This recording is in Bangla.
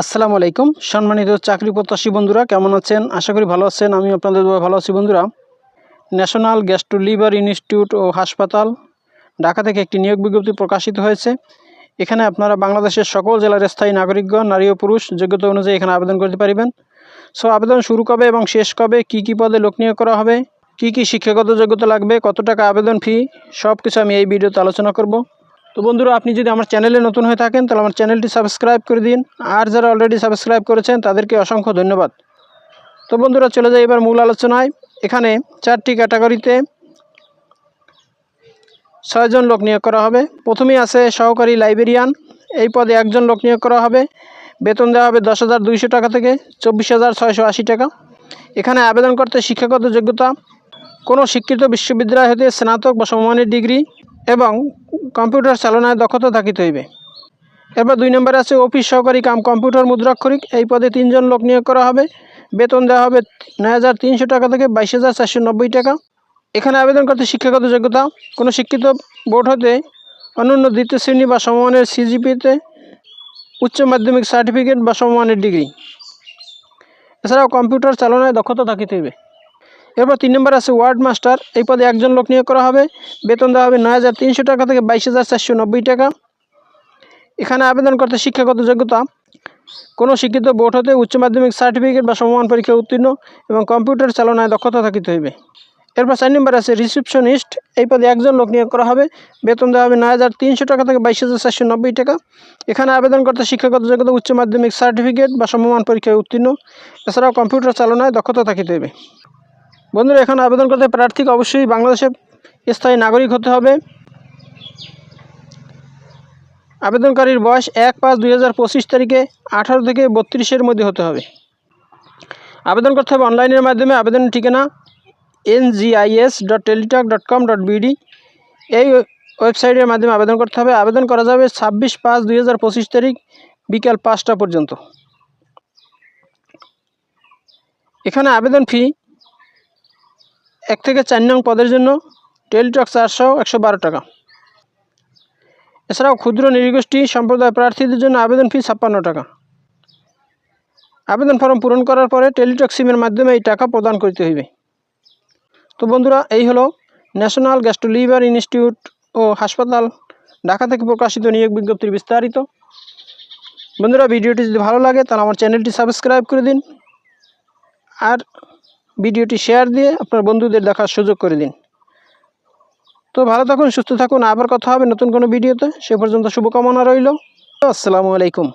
আসসালামু আলাইকুম। সম্মানিত চাকরি প্রত্যাশী বন্ধুরা, কেমন আছেন? আশা করি ভালো আছেন। আমি আপনাদের ভালো আছি বন্ধুরা। ন্যাশনাল গ্যাস্ট্রো লিভার ইনস্টিটিউট ও হাসপাতাল, ঢাকা থেকে একটি নিয়োগ বিজ্ঞপ্তি প্রকাশিত হয়েছে। এখানে আপনারা বাংলাদেশের সকল জেলার স্থায়ী নাগরিকগণ নারী ও পুরুষ যোগ্যতা অনুযায়ী এখানে আবেদন করতে পারবেন। সো আবেদন শুরু কবে এবং শেষ কবে, কি কি পদে লোক নিয়োগ করা হবে, কি কি শিক্ষাগত যোগ্যতা লাগবে, কত টাকা আবেদন ফি সব কিছু আমি এই ভিডিওতে আলোচনা করব। তো বন্ধুরা, আপনি যদি আমার চ্যানেলে নতুন হয়ে থাকেন, তাহলে আমার চ্যানেলটি সাবস্ক্রাইব করে দিন। আর যারা অলরেডি সাবস্ক্রাইব করেছেন, তাদেরকে অসংখ্য ধন্যবাদ। তো বন্ধুরা, চলে যাই এবার মূল আলোচনায়। এখানে চারটি ক্যাটাগরিতে ছয়জন লোক নিয়োগ করা হবে। প্রথমেই আছে সহকারী লাইব্রেরিয়ান। এই পদে একজন লোক নিয়োগ করা হবে। বেতন দেওয়া হবে দশ হাজার দুইশো টাকা থেকে চব্বিশ হাজার ছয়শো আশি টাকা। এখানে আবেদন করতে শিক্ষাগত যোগ্যতা। কোনো শিক্ষিত বিশ্ববিদ্যালয় হতে স্নাতক বা সমমানের ডিগ্রি। এবং কম্পিউটার চালনায় দক্ষতা থাকিতে হইবে। এরপর দুই নম্বরে আছে অফিস সহকারী কাম, কম্পিউটার মুদ্রাক্ষরিক। এই পদে তিনজন লোক নিয়োগ করা হবে। বেতন দেওয়া হবে নয় হাজার তিনশো টাকা থেকে বাইশ টাকা। এখানে আবেদন করতে শিক্ষাগত যোগ্যতা। কোনো শিক্ষিত বোর্ড হতে অন্যান্য দ্বিতীয় শ্রেণি বা সমমানের সিজিপিতে উচ্চ মাধ্যমিক সার্টিফিকেট বা সমমানের ডিগ্রি। এছাড়াও কম্পিউটার চালনায় দক্ষতা থাকিতে হইবে। এরপর তিন নম্বর আছে ওয়ার্ড মাস্টার। এই পদে একজন লোক নিয়োগ করা হবে। বেতন দেওয়া হবে নয় হাজার তিনশো টাকা থেকে বাইশ টাকা। এখানে আবেদন করতে শিক্ষাগত যোগ্যতা। কোনো শিক্ষিত বোর্ড হতে উচ্চ মাধ্যমিক সার্টিফিকেট বা সমমান পরীক্ষা উত্তীর্ণ এবং কম্পিউটার চালনায় দক্ষতা থাকিতে হইবে। এরপর চার নম্বর আছে রিসিপশনিস্ট। এই পদে একজন লোক নিয়োগ করা হবে। বেতন দেওয়া হবে নয় হাজার তিনশো টাকা থেকে বাইশ হাজার চারশো নব্বই টাকা। এখানে আবেদন করতে শিক্ষাগত যোগ্যতা, উচ্চ মাধ্যমিক সার্টিফিকেট বা সমমান পরীক্ষায় উত্তীর্ণ। এছাড়াও কম্পিউটার চালনায় দক্ষতা থাকিতে হবে বন্ধুরা, এখানে আবেদন করতে প্রার্থীকে অবশ্যই বাংলাদেশের স্থায়ী নাগরিক হতে হবে। আবেদনকারীর বয়স এক পাঁচ দুই হাজার পঁচিশ তারিখে আঠারো থেকে বত্রিশের মধ্যে হতে হবে। আবেদন করতে হবে অনলাইনের মাধ্যমে। আবেদনের ঠিকানা NGIS dot Teletalk dot com dot BD এই ওয়েবসাইটের মাধ্যমে আবেদন করতে হবে। আবেদন করা যাবে ছাব্বিশ পাঁচ দুই হাজার পঁচিশ তারিখ বিকাল পাঁচটা পর্যন্ত। এখানে আবেদন ফি এক থেকে চার নং পদের জন্য টেলিটক চারশো একশো বারো টাকা। এছাড়াও ক্ষুদ্র নিরগোষ্ঠী সম্প্রদায় প্রার্থীদের জন্য আবেদন ফি ছাপ্পান্ন টাকা। আবেদন ফর্ম পূরণ করার পরে টেলিটক সিমের মাধ্যমে এই টাকা প্রদান করতে হইবে। তো বন্ধুরা, এই হলো ন্যাশনাল গ্যাস্ট্রো লিভার ইনস্টিটিউট ও হাসপাতাল ঢাকা থেকে প্রকাশিত নিয়োগ বিজ্ঞপ্তির বিস্তারিত। বন্ধুরা, ভিডিওটি যদি ভালো লাগে তাহলে আমার চ্যানেলটি সাবস্ক্রাইব করে দিন। আর ভিডিওটি শেয়ার দিয়ে আপনার বন্ধুদের দেখার সুযোগ করে দিন। তো ভালো থাকুন, সুস্থ থাকুন। আবার কথা হবে নতুন কোনো ভিডিওতে। সে পর্যন্ত শুভকামনা রইল। আসসালামু আলাইকুম।